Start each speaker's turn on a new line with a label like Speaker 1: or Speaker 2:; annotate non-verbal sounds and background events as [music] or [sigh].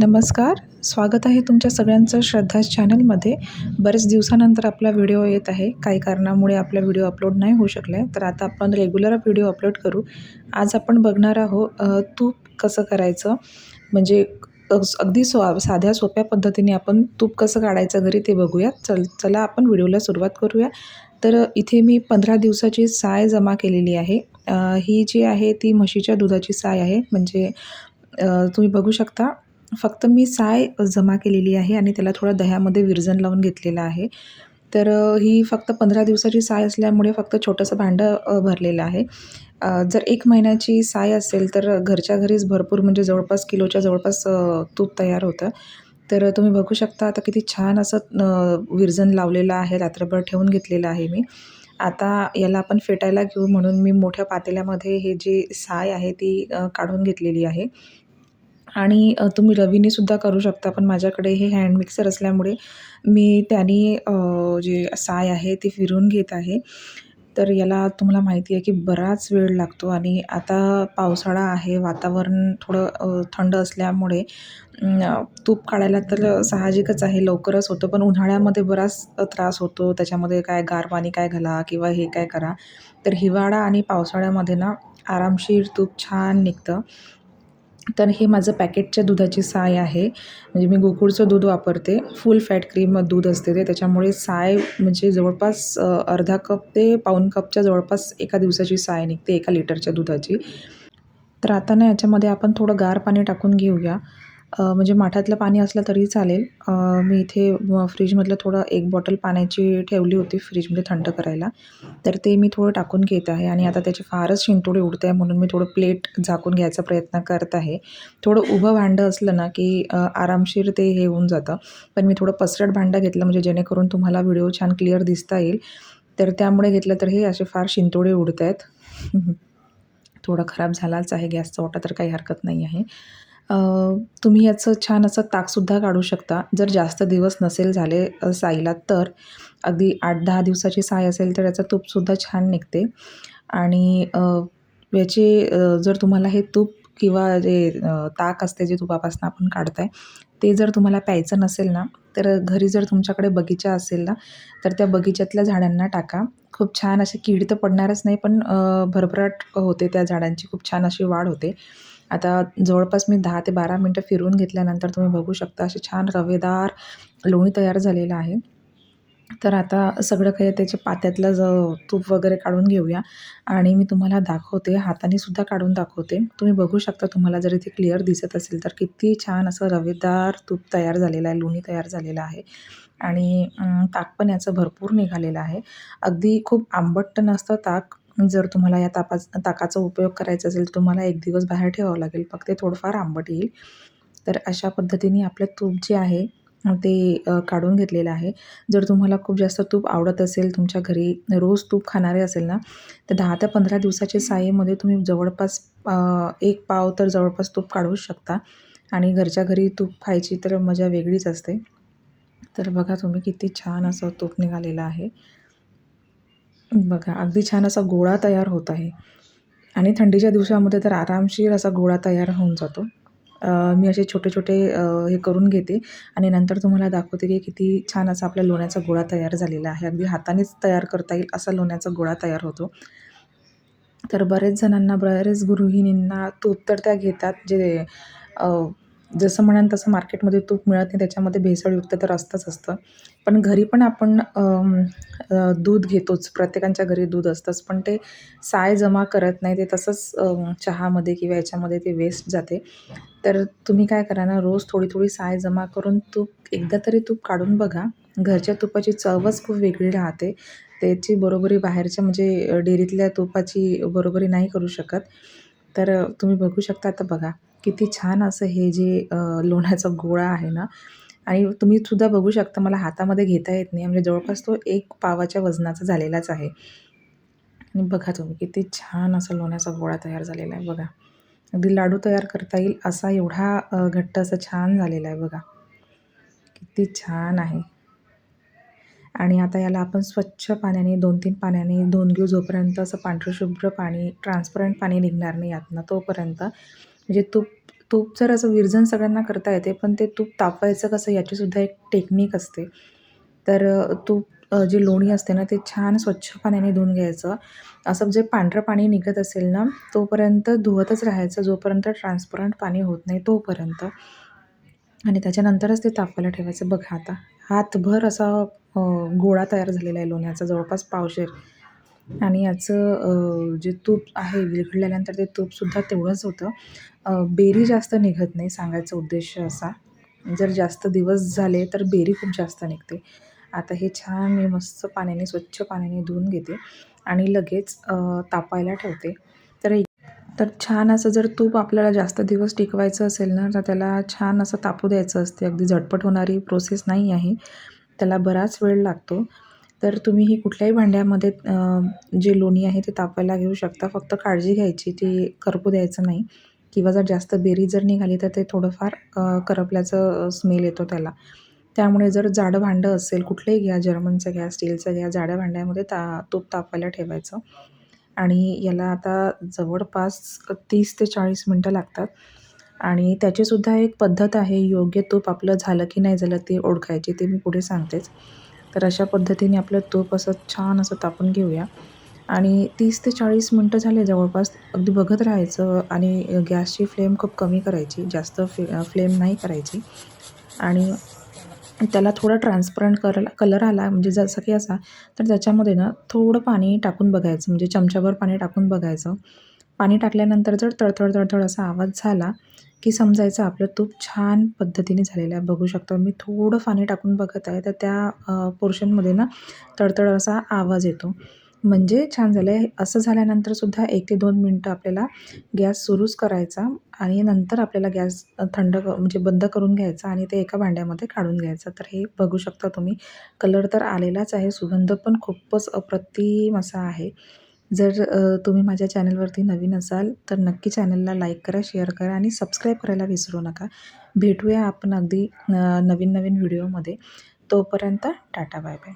Speaker 1: नमस्कार स्वागत आहे तुमच्या सगळ्यांचं श्रद्धा चॅनलमध्ये. बरेच दिवसानंतर आपला व्हिडिओ येत आहे. काही कारणामुळे आपला व्हिडिओ अपलोड नाही होऊ शकले तर आता आपण रेग्युलर व्हिडिओ अपलोड करू. आज आपण बघणार आहोत तूप कसं करायचं? म्हणजे अग- अगदी सो साध्या सोप्या पद्धतीने आपण तूप कसं काढायचं घरी ते बघूया. चल चला आपण व्हिडिओला सुरुवात करूया. तर इथे मी पंधरा दिवसाची साय जमा केलेली आहे. ही जी आहे ती म्हशीच्या दुधाची साय आहे. म्हणजे तुम्ही बघू शकता. फक्त मी साय जमा केलेली आहे आणि त्याला थोडं दह्यामध्ये विरजन लावून घेतलेलं आहे. तर ही फक्त पंधरा दिवसाची साय असल्यामुळे फक्त छोटंसं भांडं भरलेलं आहे. जर एक महिन्याची साय असेल तर घरच्या घरीच भरपूर म्हणजे जवळपास किलोच्या जवळपास तूप तयार होतं. तर तुम्ही बघू शकता आता किती छान असं विरजन लावलेलं आहे. रात्रभर ठेवून घेतलेलं आहे मी. आता याला आपण फेटायला घेऊ म्हणून मी मोठ्या पातेल्यामध्ये हे जी साय आहे ती काढून घेतलेली आहे. आणि तुम्ही रवीने सुद्धा करू शकता पण माझ्याकडे हे हँड मिक्सर असल्यामुळे मी त्याने जे साय आहे ती फिरून घेत आहे. तर याला तुम्हाला माहिती आहे की बराच वेळ लागतो आणि आता पावसाळा आहे वातावरण थोडं थंड असल्यामुळे तूप काढायला तर साहजिकच आहे लवकरच होतं पण उन्हाळ्यामध्ये बराच त्रास होतो त्याच्यामध्ये काय गार पाणी काय घाला किंवा हे काय करा. तर हिवाळा आणि पावसाळ्यामध्ये ना आरामशीर तूप छान निघतं. तर हे माझं पॅकेटच्या दुधाची साय आहे. म्हणजे मी गोकुळचं दूध वापरते. फुल फॅट क्रीम दूध असते ते. त्याच्यामुळे साय म्हणजे जवळपास अर्धा कप ते पाऊन कपच्या जवळपास एका दिवसाची साय निघते एका लिटरच्या दुधाची. तर आता ना याच्यामध्ये आपण थोडं गार पाणी टाकून घेऊया. म्हणजे माठातलं पाणी असलं तरी चालेल. मी इथे फ्रीजमधलं थोडं एक बॉटल पाण्याची ठेवली होती फ्रीजमध्ये थंड करायला. तर ते मी थोडं टाकून घेत आहे आणि आता त्याचे फारच शिंतोडे उडत आहे म्हणून मी थोडं प्लेट झाकून घ्यायचा प्रयत्न करत आहे. थोडं उभं भांडं असलं ना की आरामशीर ते हे होऊन जातं. पण मी थोडं पसरट भांडं घेतलं म्हणजे जेणेकरून तुम्हाला व्हिडिओ छान क्लिअर दिसता येईल. तर त्यामुळे घेतलं तर हे असे फार शिंतोडे उडत आहेत. [laughs] थोडा खराब झालाच आहे गॅसचा ओटा तर काही हरकत नाही आहे. तुम्ही याचं छान असं ताकसुद्धा काढू शकता. जर जास्त दिवस नसेल झाले साईला तर. अगदी आठ दहा दिवसाची साय असेल तर याचं तूपसुद्धा छान निघते. आणि याचे जर तुम्हाला हे तूप किंवा जे ताक असते जे तुपापासून आपण काढताय ते जर तुम्हाला प्यायचं नसेल ना तर घरी जर तुमच्याकडे बगीचा असेल ना तर त्या बगीच्यातल्या झाडांना टाका. खूप छान असे कीड तर पडणारच नाही पण भरभराट होते त्या झाडांची. खूप छान अशी वाढ होते. आता जवळपास मी दहा ते बारा मिनटं फिरवून घेतल्यानंतर तुम्ही बघू शकता असे छान रवेदार लोणी तयार झालेलं आहे. तर आता सगळं काही त्याच्या पात्यातलं ज तूप वगैरे काढून घेऊया. आणि मी तुम्हाला दाखवते हाताने सुद्धा काढून दाखवते. तुम्ही बघू शकता तुम्हाला जर इथे क्लिअर दिसत असेल तर किती छान असं रवेदार तूप तयार झालेलं आहे लोणी तयार झालेलं आहे. आणि ताक पण याचं भरपूर निघालेलं आहे. अगदी खूप आंबट नसतं ताक जर तुम्हाला या तापाचा ताकाचा उपयोग करायचा असेल तुम्हाला एक दिवस बाहेर ठेवावं लागेल. फक्त ते थोडंफार आंबट येईल. तर अशा पद्धतीने आपलं तूप जे आहे ते काढून घेतलेलं आहे. जर तुम्हाला खूप जास्त तूप आवडत असेल तुमच्या घरी रोज तूप खाणारे असेल ना तर दहा ते पंधरा दिवसाच्या सायीमध्ये तुम्ही जवळपास एक पाव तर जवळपास तूप काढू शकता. आणि घरच्या घरी तूप खायची तर मजा वेगळीच असते. तर बघा तुम्ही किती छान असं तूप निघालेलं आहे. बघा अगदी छान असा गोळा तयार होत आहे. आणि थंडीच्या दिवसामध्ये तर आरामशीर असा गोळा तयार होऊन जातो. मी असे छोटे छोटे हे करून घेते. आणि नंतर तुम्हाला दाखवते की किती छान असा आपल्या लोण्याचा गोळा तयार झालेला आहे. अगदी हातानेच तयार करता येईल असा लोण्याचा गोळा तयार होतो. तर बरेच जणांना बरेच गृहिणींना तूप तर त्या घेतात जे जसं म्हणाल तसं मार्केटमध्ये तूप मिळत नाही त्याच्यामध्ये भेसळयुक्त तर असतंच असतं. पण घरी पण आपण दूध घेतोच. प्रत्येकांच्या घरी दूध असतंच. पण ते साय जमा करत नाही. ते तसंच चहामध्ये किंवा याच्यामध्ये ते वेस्ट जाते. तर तुम्ही काय करा ना रोज थोडी थोडी साय जमा करून तूप एकदा तरी तूप काढून बघा. घरच्या तुपाची चवच खूप वेगळी राहते. त्याची बरोबरी बाहेरच्या म्हणजे डेअरीतल्या तुपाची बरोबरी नाही करू शकत. तर तुम्ही बघू शकता आता बघा. किती छान असं हे जे लोण्याचा गोळा आहे ना. आणि तुम्ही सुद्धा बघू शकता मला हातामध्ये घेता येत नाही. म्हणजे जवळपास तो एक पावाच्या वजनाचा झालेलाच आहे. आणि बघा तुम्ही किती छान असा लोण्याचा गोळा तयार झालेला आहे बघा. अगदी लाडू तयार करता येईल असा एवढा घट्ट असं छान झालेला आहे बघा. किती छान आहे. आणि आता याला आपण स्वच्छ पाण्याने दोन तीन पाण्याने धुवून घेऊ जोपर्यंत असं पांढरं शुभ्र पाणी ट्रान्सपरंट पाणी निघणार नाही यातनं तोपर्यंत म्हणजे तूप तूप जर असं विरजन सगळ्यांना करता येते पण ते तूप तापवायचं कसं याचीसुद्धा एक टेक्निक असते. तर तूप जी लोणी असते ना ते छान स्वच्छ पाण्याने धुवून घ्यायचं. असं जे पांढरं पाणी निघत असेल ना तोपर्यंत धुवतच राहायचं जोपर्यंत ट्रान्सपरंट पाणी होत नाही तोपर्यंत. आणि त्याच्यानंतरच ते तापवायला ठेवायचं. बघा आता हातभर असा गोळा तयार झालेला आहे लोण्याचा जवळपास पावशेर. आणि याचं जे तूप आहे विरघळल्यानंतर ते तूपसुद्धा तेवढंच होतं. बेरी जास्त निघत नाही सांगायचा उद्देश असा. जर जास्त दिवस झाले तर बेरी खूप जास्त निघते. आता हे छान मी मस्त पाण्याने स्वच्छ पाण्याने धुवून घेते आणि लगेच तापायला ठेवते. तर तर छान असं जर तूप आपल्याला जास्त दिवस टिकवायचं असेल ना तर त्याला छान असं तापू द्यायचं असते. अगदी झटपट होणारी प्रोसेस नाही आहे. त्याला बराच वेळ लागतो. तर तुम्ही ही कुठल्याही भांड्यामध्ये जे लोणी आहे ते तापायला घेऊ शकता. फक्त काळजी घ्यायची ती करपू द्यायचं नाही. किंवा जर जास्त बेरी जर निघाली तर ते थोडंफार करपल्याचं स्मेल येतो त्याला. त्यामुळे जर जाडं भांडं असेल कुठलंही घ्या जर्मनचं घ्या स्टीलचं घ्या जाड्या भांड्यामध्ये ता तूप तापायला ठेवायचं. आणि याला आता जवळपास तीस ते चाळीस मिनटं लागतात. आणि त्याचीसुद्धा एक पद्धत आहे योग्य तूप आपलं झालं की नाही झालं ते ओळखायची ते मी पुढे सांगतेच. तर अशा पद्धतीने आपलं तूप असं छान असं तापून घेऊया. आणि तीस ते चाळीस मिनटं झाले जवळपास अगदी बघत राहायचं आणि गॅसची फ्लेम खूप कमी करायची जास्त फ्ले फ्लेम नाही करायची. आणि त्याला थोडा ट्रान्सपरंट करला कलर आला म्हणजे जसं की असा तर त्याच्यामध्ये ना थोडं पाणी टाकून बघायचं म्हणजे चमच्याभर पाणी टाकून बघायचं. पाणी टाकल्यानंतर जर तळतळ तळतळ असा आवाज झाला की समजायचं आपलं तूप छान पद्धतीने झालेलं आहे. बघू शकता मी थोडं पाणी टाकून बघत आहे तर त्या पोर्शनमध्ये ना तडतड असा आवाज येतो. म्हणजे छान झालं आहे असं झाल्यानंतरसुद्धा एक ते दोन मिनटं आपल्याला गॅस सुरूच करायचा आणि नंतर आपल्याला गॅस थंड क म्हणजे बंद करून घ्यायचा आणि ते एका भांड्यामध्ये काढून घ्यायचं. तर हे बघू शकता तुम्ही. कलर तर आलेलाच आहे. सुगंध पण खूपच अप्रतिम असा आहे. जर तुम्ही माझ्या चॅनलवरती नवीन असाल तर नक्की चॅनलला लाईक करा शेअर करा आणि सबस्क्राईब करायला विसरू नका. भेटूया आपण अगदी नवीन नवीन व्हिडिओमध्ये. तोपर्यंत टाटा बाय बाय